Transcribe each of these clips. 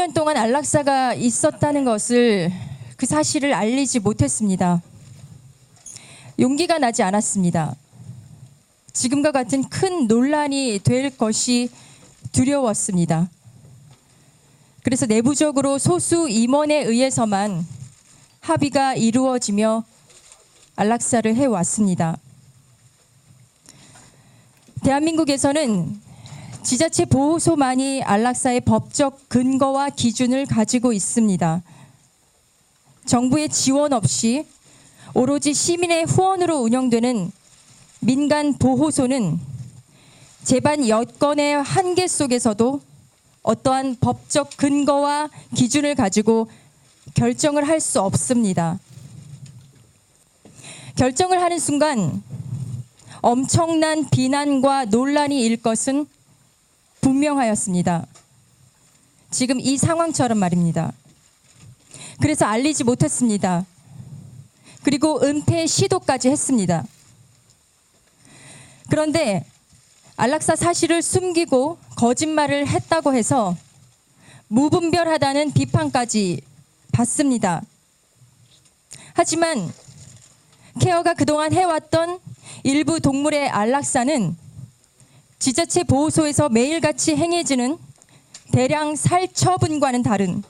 15년 동안 안락사가 있었다는 것을 그 사실을 알리지 못했습니다. 용기가 나지 않았습니다. 지금과 같은 큰 논란이 될 것이 두려웠습니다. 그래서 내부적으로 소수 임원에 의해서만 합의가 이루어지며 안락사를 해왔습니다. 대한민국에서는 지자체 보호소만이 안락사의 법적 근거와 기준을 가지고 있습니다. 정부의 지원 없이 오로지 시민의 후원으로 운영되는 민간 보호소는 재반 여건의 한계 속에서도 어떠한 법적 근거와 기준을 가지고 결정을 할 수 없습니다. 결정을 하는 순간 엄청난 비난과 논란이 일 것은 분명하였습니다. 지금 이 상황처럼 말입니다. 그래서 알리지 못했습니다. 그리고 은폐 시도까지 했습니다. 그런데 안락사 사실을 숨기고 거짓말을 했다고 해서 무분별하다는 비판까지 받습니다. 하지만 케어가 그동안 해왔던 일부 동물의 안락사는 지자체 보호소에서 매일같이 행해지는 대량 살처분과는 다른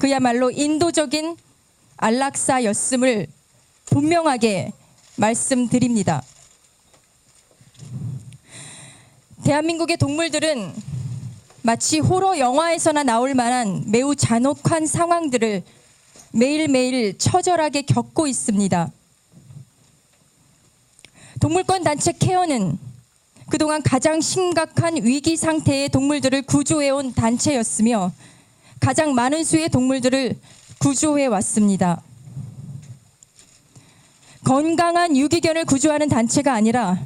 그야말로 인도적인 안락사였음을 분명하게 말씀드립니다. 대한민국의 동물들은 마치 호러 영화에서나 나올 만한 매우 잔혹한 상황들을 매일매일 처절하게 겪고 있습니다. 동물권 단체 케어는 그동안 가장 심각한 위기 상태의 동물들을 구조해온 단체였으며 가장 많은 수의 동물들을 구조해 왔습니다. 건강한 유기견을 구조하는 단체가 아니라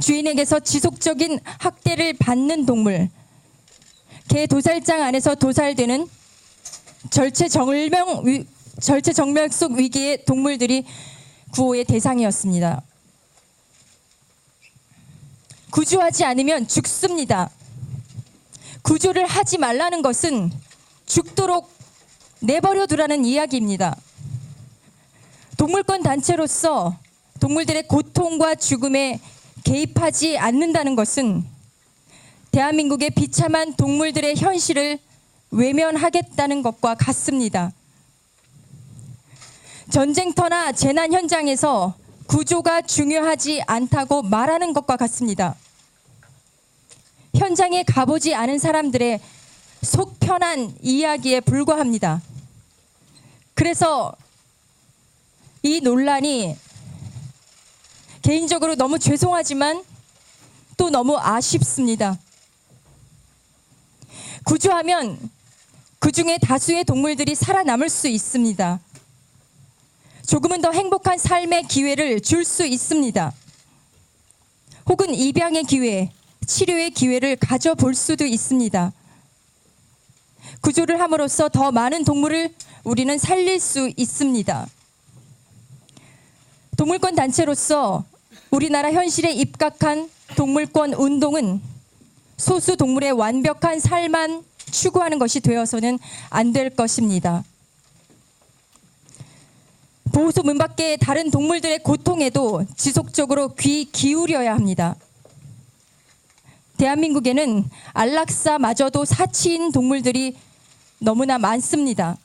주인에게서 지속적인 학대를 받는 동물, 개 도살장 안에서 도살되는 절체정명 위- 절체 정멸 속 위기의 동물들이 구호의 대상이었습니다. 구조하지 않으면 죽습니다. 구조를 하지 말라는 것은 죽도록 내버려 두라는 이야기입니다. 동물권 단체로서 동물들의 고통과 죽음에 개입하지 않는다는 것은 대한민국의 비참한 동물들의 현실을 외면하겠다는 것과 같습니다. 전쟁터나 재난 현장에서 구조가 중요하지 않다고 말하는 것과 같습니다. 현장에 가보지 않은 사람들의 속 편한 이야기에 불과합니다. 그래서 이 논란이 개인적으로 너무 죄송하지만 또 너무 아쉽습니다. 구조하면 그 중에 다수의 동물들이 살아남을 수 있습니다. 조금은 더 행복한 삶의 기회를 줄 수 있습니다. 혹은 입양의 기회, 치료의 기회를 가져볼 수도 있습니다. 구조를 함으로써 더 많은 동물을 우리는 살릴 수 있습니다. 동물권 단체로서 우리나라 현실에 입각한 동물권 운동은 소수 동물의 완벽한 삶만 추구하는 것이 되어서는 안 될 것입니다. 보호소 문 밖의 다른 동물들의 고통에도 지속적으로 귀 기울여야 합니다. 대한민국에는 안락사마저도 사치인 동물들이 너무나 많습니다.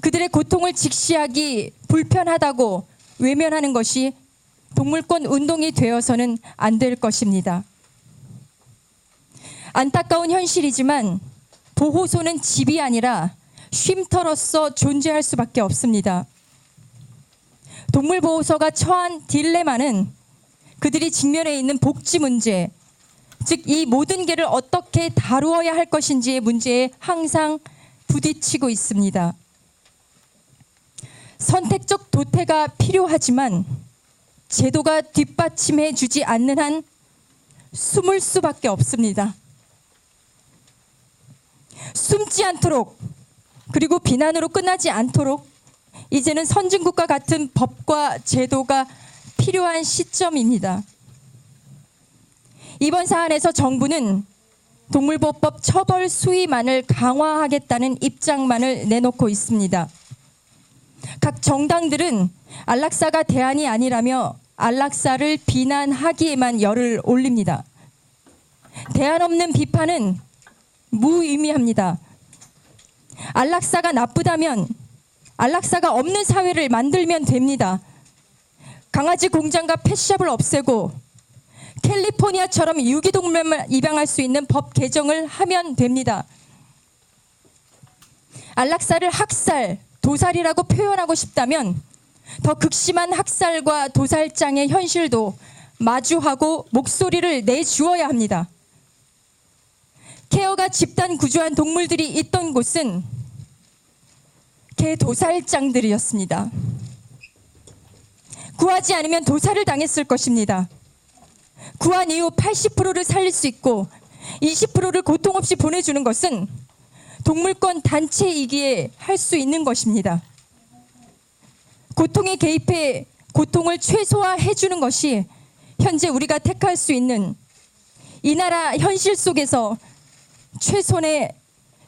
그들의 고통을 직시하기 불편하다고 외면하는 것이 동물권 운동이 되어서는 안 될 것입니다. 안타까운 현실이지만 보호소는 집이 아니라 쉼터로서 존재할 수밖에 없습니다. 동물보호소가 처한 딜레마는 그들이 직면해 있는 복지 문제, 즉 이 모든 개를 어떻게 다루어야 할 것인지의 문제에 항상 부딪히고 있습니다. 선택적 도태가 필요하지만 제도가 뒷받침해 주지 않는 한 숨을 수밖에 없습니다. 숨지 않도록 그리고 비난으로 끝나지 않도록 이제는 선진국과 같은 법과 제도가 필요한 시점입니다. 이번 사안에서 정부는 동물보호법 처벌 수위만을 강화하겠다는 입장만을 내놓고 있습니다. 각 정당들은 안락사가 대안이 아니라며 안락사를 비난하기에만 열을 올립니다. 대안 없는 비판은 무의미합니다. 안락사가 나쁘다면 안락사가 없는 사회를 만들면 됩니다. 강아지 공장과 펫샵을 없애고 캘리포니아처럼 유기동물만 입양할 수 있는 법 개정을 하면 됩니다. 안락사를 학살, 도살이라고 표현하고 싶다면 더 극심한 학살과 도살장의 현실도 마주하고 목소리를 내주어야 합니다. 케어가 집단 구조한 동물들이 있던 곳은 개 도살장들이었습니다. 구하지 않으면 도살을 당했을 것입니다. 구한 이후 80%를 살릴 수 있고 20%를 고통 없이 보내주는 것은 동물권 단체이기에 할 수 있는 것입니다. 고통에 개입해 고통을 최소화해 주는 것이 현재 우리가 택할 수 있는 이 나라 현실 속에서 최선의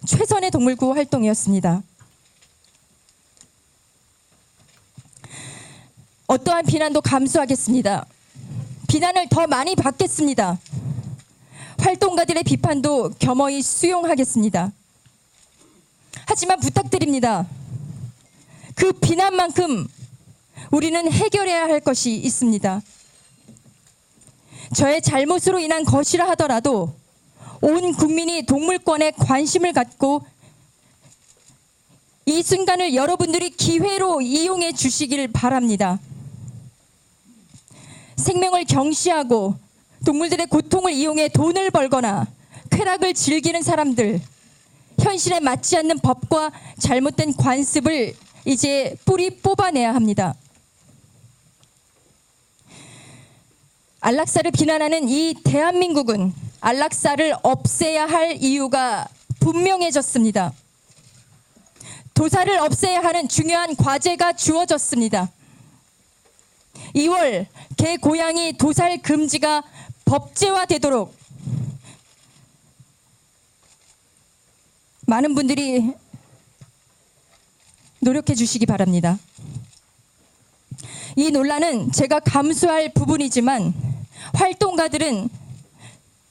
최선의 동물구호 활동이었습니다. 어떠한 비난도 감수하겠습니다. 비난을 더 많이 받겠습니다. 활동가들의 비판도 겸허히 수용하겠습니다. 하지만 부탁드립니다. 그 비난만큼 우리는 해결해야 할 것이 있습니다. 저의 잘못으로 인한 것이라 하더라도 온 국민이 동물권에 관심을 갖고 이 순간을 여러분들이 기회로 이용해 주시길 바랍니다. 생명을 경시하고 동물들의 고통을 이용해 돈을 벌거나 쾌락을 즐기는 사람들, 현실에 맞지 않는 법과 잘못된 관습을 이제 뿌리 뽑아내야 합니다. 안락사를 비난하는 이 대한민국은 안락사를 없애야 할 이유가 분명해졌습니다. 도사를 없애야 하는 중요한 과제가 주어졌습니다. 2월 개 고양이 도살 금지가 법제화되도록 많은 분들이 노력해 주시기 바랍니다. 이 논란은 제가 감수할 부분이지만 활동가들은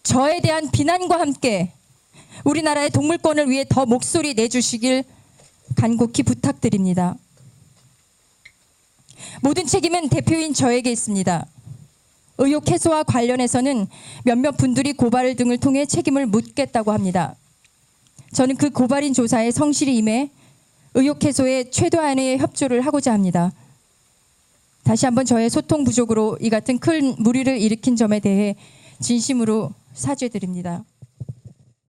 저에 대한 비난과 함께 우리나라의 동물권을 위해 더 목소리 내주시길 간곡히 부탁드립니다. 모든 책임은 대표인 저에게 있습니다. 의혹 해소와 관련해서는 몇몇 분들이 고발 등을 통해 책임을 묻겠다고 합니다. 저는 그 고발인 조사에 성실히 임해 의혹 해소에 최대한의 협조를 하고자 합니다. 다시 한번 저의 소통 부족으로 이 같은 큰 무리를 일으킨 점에 대해 진심으로 사죄드립니다.